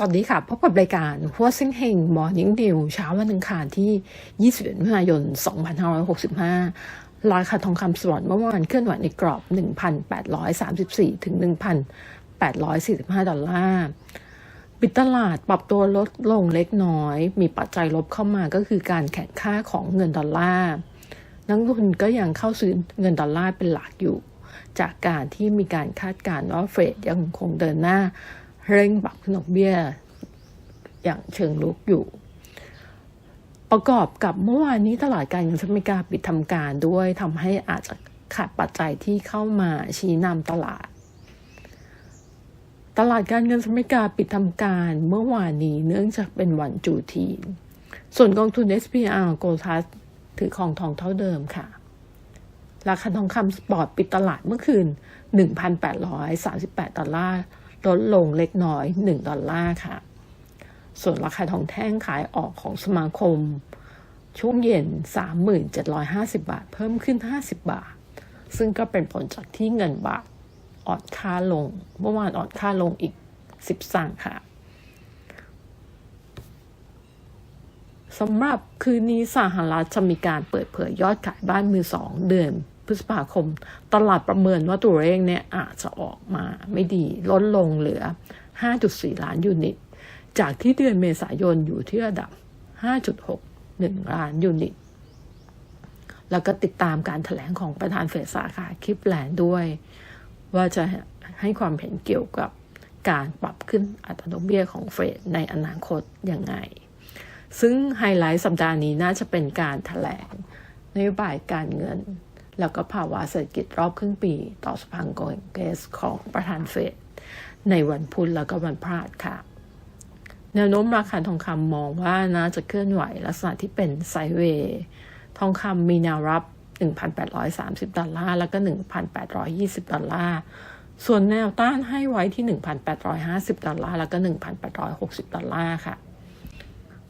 สวัสดีค่ะ พบกับรายการหัวเส้งเฮงมอร์นิ่งดิวเช้าวันอังคารที่ 21มิถุนายน 2565 ราคาทองคำสวรรค์เมื่อวานเคลื่อนไหวในกรอบ 1,834 ถึง 1,845 ดอลลาร์ปิดตลาดปรับตัวลดลงเล็กน้อย มีปัจจัยลบเข้ามาก็คือการแข่งค่าของเงินดอลลาร์นักลงทุนก็ยังเข้าซื้อเงินดอลลาร์เป็นหลักอยู่ จากการที่มีการคาดการณ์ว่าเฟดยังคงเดินหน้า เร่งปรับขึ้นดอกเบี้ย อย่างเชิงลุกอยู่ ประกอบกับเมื่อวานนี้ตลาดการเงินสหรัฐอเมริกาปิดทำการด้วยทำให้อาจจะขาดปัจจัยที่เข้ามาชี้นำตลาด ตลาดการเงินสหรัฐอเมริกาปิดทำการเมื่อวานนี้เนื่องจากเป็นวันจูทีน ส่วนกองทุน SPR Gold t ถือของทองเท่าเดิมค่ะ ราคาทองคำสปอร์ตปิดตลาดเมื่อคืน 1,838 ดอลลาร์ ลดลงเล็กน้อย 1 ดอลลาร์ค่ะ ส่วนราคาทองแท่งขายออกของสมาคม ช่วงเย็น 3750 บาท เพิ่มขึ้น 50 บาท ซึ่งก็เป็นผลจากที่เงินบาทอ่อนค่าลง เมื่อวานอ่อนค่าลงอีก 10 สั่งค่ะสำหรับคืนนี้สหรัฐจะมีการเปิดเผยยอดขายบ้านมือสองเดือน พฤษภาคม ตลาดประเมินว่าตัวเลขเนี่ยอาจจะออกมาไม่ดีลดลงเหลือ 5.4 ล้านยูนิต จากที่เดือนเมษายนอยู่ที่ระดับ 5.61 ล้านยูนิต แล้วก็ติดตามการถแถลงของประธานเฟดสาขาคลิปแลนด์ด้วย ว่าจะให้ความเห็นเกี่ยวกับการปรับขึ้นอัตราดอกเบี้ยของเฟดในอนาคตยังไง ซึ่งไฮไลท์สัปดาห์นี้น่าจะเป็นการถแถลงนโยบายการเงิน แล้วก็ภาวะเศรษฐกิจรอบครึ่งปี ต่อสภาคองเกสของประธานเฟดในวันพุธแล้วก็วันพฤหัสค่ะ แนวโน้มราคาทองคำมองว่าน่าจะเคลื่อนไหวลักษณะที่เป็นไซเวย์ทองคำมีแนวรับ 1,830 ดอลลาร์ แล้วก็ 1,820 ดอลลาร์ ส่วนแนวต้านให้ไว้ที่ 1,850 ดอลลาร์ แล้วก็ 1,860 ดอลลาร์ค่ะ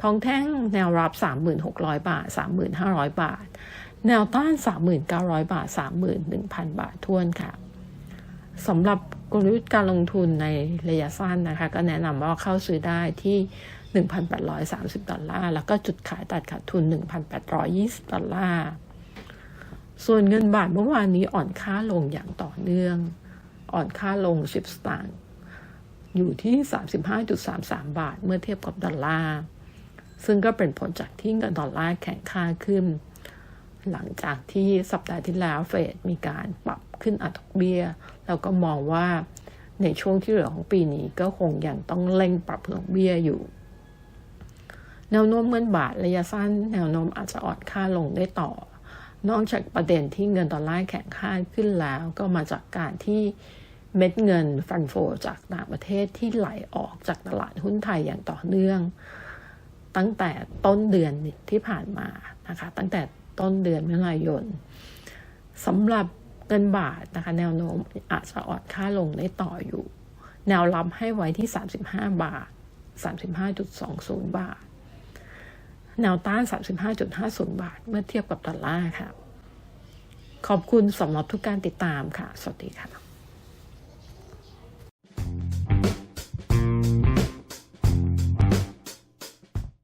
ทองแท่งแนวรับ 3,600 บาท 3,500 บาท แนวต้าน 3,900 บาท 31,000 บาททวนค่ะสำหรับกลยุทธ์การลงทุนในระยะสั้นนะคะ ก็แนะนำว่าเข้าซื้อได้ที่ 1,830 ดอลลาร์ แล้วก็จุดขายตัดขาดทุน 1,820 ดอลลาร์ ส่วนเงินบาทเมื่อวานนี้อ่อนค่าลงอย่างต่อเนื่อง อ่อนค่าลง 10 สตางค์อยู่ที่ 35.33 บาท เมื่อเทียบกับดอลลาร์ ซึ่งก็เป็นผลจากที่เงินดอลลาร์แข็งค่าขึ้น หลังจากที่สัปดาห์ที่แล้วเฟดมีการปรับขึ้นอัตราเบี้ย แล้วก็มองว่าในช่วงที่เหลือของปีนี้ก็คงยังต้องเร่งปรับดอกเบี้ยอยู่ แนวโน้มเงินบาทระยะสั้น แนวโน้มอาจจะอ่อนค่าลงได้ต่อ นอกจากประเด็นที่เงินดอลลาร์แข็งค่าขึ้นแล้ว ก็มาจากการที่เม็ดเงินฟันโฟจากต่างประเทศที่ไหลออกจากตลาดหุ้นไทยอย่างต่อเนื่อง ตั้งแต่ต้นเดือนที่ผ่านมานะคะตั้งแต่ ต้นเดือนมิถุนายนสำหรับเงินบาทนะคะ แนวโน้มอาจจะอ่อนค่าลงได้ต่ออยู่ แนวรับให้ไว้ที่ 35 บาท 35.20 บาท แนวต้าน 35.50 บาท เมื่อเทียบกับดอลลาร์ค่ะ ขอบคุณสำหรับทุกการติดตามค่ะ สวัสดีค่ะ